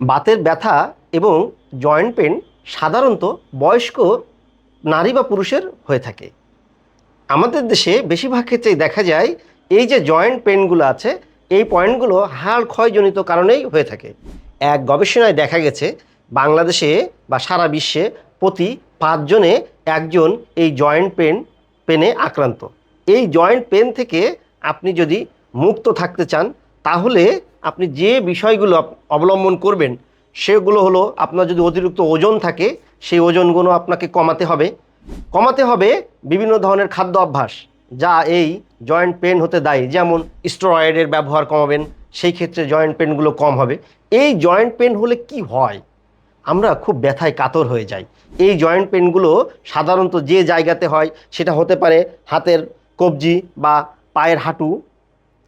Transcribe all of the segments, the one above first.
বাতের ব্যথা এবং জয়েন্ট পেন সাধারণত বয়স্ক নারী বা পুরুষের হয়ে থাকে। আমাদের দেশে বেশিরভাগ ক্ষেত্রেই দেখা যায় এই যে জয়েন্ট পেনগুলো আছে, এই পয়েন্টগুলো হাড় ক্ষয়জনিত কারণেই হয়ে থাকে। এক গবেষণায় দেখা গেছে, বাংলাদেশে বা সারা বিশ্বে প্রতি পাঁচজনে একজন এই জয়েন্ট পেন পেনে আক্রান্ত। এই জয়েন্ট পেন থেকে আপনি যদি মুক্ত থাকতে চান, তাহলে আপনি যে বিষয়গুলো অবলম্বন করবেন, সেগুলো হলো আপনার যদি অতিরিক্ত ওজন থাকে, সেই ওজনগুলো আপনাকে কমাতে হবে। কমাতে হবে বিভিন্ন ধরনের খাদ্য অভ্যাস, যা এই জয়েন্ট পেন হতে দায়ী। যেমন স্টেরয়েডের ব্যবহার কমাবেন, সেই ক্ষেত্রে জয়েন্ট পেনগুলো কম হবে। এই জয়েন্ট পেন হলে কি হয়? আমরা খুব ব্যথায় কাতর হয়ে যাই। এই জয়েন্ট পেনগুলো সাধারণত যে জায়গাতে হয়, সেটা হতে পারে হাতের কবজি বা পায়ের হাঁটু,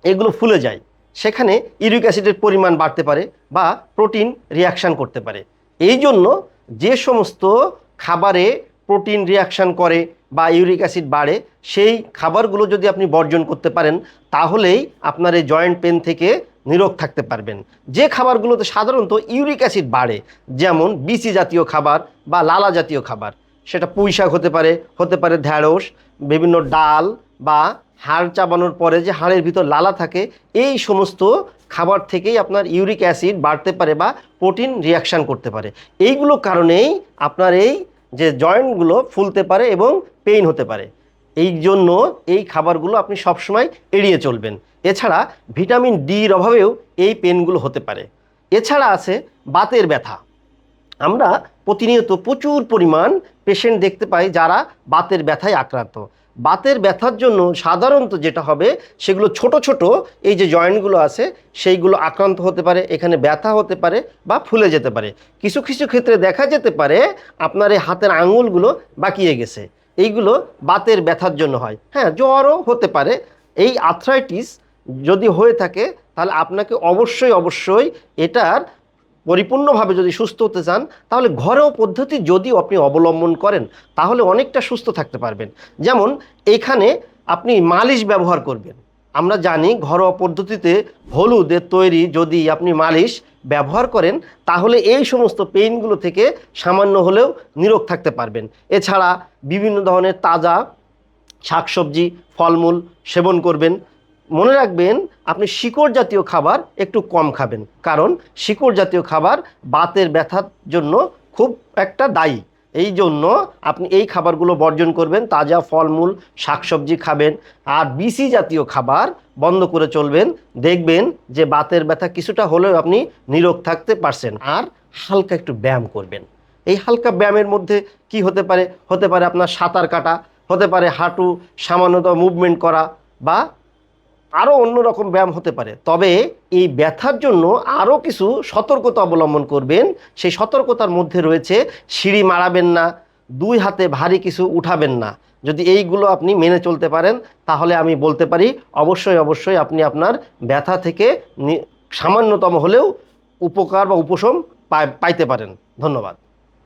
এগুলো ফুলে যায়। সেখানে ইউরিক অ্যাসিডের পরিমাণ বাড়তে পারে বা প্রোটিন রিয়াকশান করতে পারে। এই জন্য যে সমস্ত খাবারে প্রোটিন রিয়াকশান করে বা ইউরিক অ্যাসিড বাড়ে, সেই খাবারগুলো যদি আপনি বর্জন করতে পারেন, তাহলেই আপনার এই জয়েন্ট পেন থেকে নিরোগ থাকতে পারবেন। যে খাবারগুলোতে সাধারণত ইউরিক অ্যাসিড বাড়ে, যেমন বিচি জাতীয় খাবার বা লালা জাতীয় খাবার, সেটা পুঁই শাক হতে পারে হতে পারে ঢ্যাঁড়স, বিভিন্ন ডাল বা হাড় চাবানোর পরে যে হাড়ের ভিতর লালা থাকে, এই সমস্ত খাবার থেকেই আপনার ইউরিক অ্যাসিড বাড়তে পারে বা প্রোটিন রিয়াকশান করতে পারে। এইগুলো কারণেই আপনার এই যে জয়েন্টগুলো ফুলতে পারে এবং পেইন হতে পারে। এই জন্য এই খাবারগুলো আপনি সবসময় এড়িয়ে চলবেন। এছাড়া ভিটামিন ডির অভাবেও এই পেনগুলো হতে পারে। এছাড়া আছে বাতের ব্যথা। আমরা প্রতিনিয়ত প্রচুর পরিমাণ পেশেন্ট দেখতে পাই যারা বাতের ব্যথায় আক্রান্ত। বাতের ব্যথার জন্য সাধারণত যেটা হবে, সেগুলো ছোট ছোট, এই যে জয়েন্টগুলো আছে, সেইগুলো আক্রান্ত হতে পারে, এখানে ব্যথা হতে পারে বা ফুলে যেতে পারে। কিছু কিছু ক্ষেত্রে দেখা যেতে পারে, আপনার এই হাতের আঙুলগুলো বাকিয়ে গেছে। এইগুলো বাতের ব্যথার জন্য হয়। হ্যাঁ জ্বরও হতে পারে। এই আর্থ্রাইটিস যদি হয়ে থাকে, তাহলে আপনাকে অবশ্যই অবশ্যই এটার পরিপূর্ণভাবে যদি সুস্থ হতে চান, তাহলে ঘরোয়া পদ্ধতি যদি আপনি অবলম্বন করেন, তাহলে অনেকটা সুস্থ থাকতে পারবেন। যেমন, এখানে আপনি মালিশ ব্যবহার করবেন। আমরা জানি ঘরোয়া পদ্ধতিতে হলুদের তৈরি যদি আপনি মালিশ ব্যবহার করেন, তাহলে এই সমস্ত পেইনগুলো থেকে সামান্য হলেও নিরোগ থাকতে পারবেন। এছাড়া বিভিন্ন ধরনের তাজা শাকসবজি, ফলমূল সেবন করবেন। মনে রাখবেন, আপনি শিকড় জাতীয় খাবার একটু কম খাবেন। কারণ শিকড় জাতীয় খাবার বাতের ব্যথার জন্য খুব একটা দায়ী। এই জন্য আপনি এই খাবারগুলো বর্জন করবেন, তাজা ফলমূল, শাকসবজি খাবেন, আর বিসি জাতীয় খাবার বন্ধ করে চলবেন। দেখবেন যে বাতের ব্যথা কিছুটা হলেও আপনি নিরোগ থাকতে পারছেন, আর হালকা একটু ব্যায়াম করবেন। এই হালকা ব্যায়ামের মধ্যে কি হতে পারে? হতে পারে আপনার সাঁতার কাটা, হতে পারে হাঁটু, সামান্যতম মুভমেন্ট করা, বা আরও অন্যরকম ব্যায়াম হতে পারে। তবে এই ব্যথার জন্য আরও কিছু সতর্কতা অবলম্বন করবেন। সেই সতর্কতার মধ্যে রয়েছে, সিঁড়ি মারাবেন না, দুই হাতে ভারী কিছু উঠাবেন না। যদি এইগুলো আপনি মেনে চলতে পারেন, তাহলে আমি বলতে পারি, অবশ্যই অবশ্যই আপনি আপনার ব্যথা থেকে সামান্যতম হলেও উপকার বা উপশম পাই- পাইতে পারেন। ধন্যবাদ।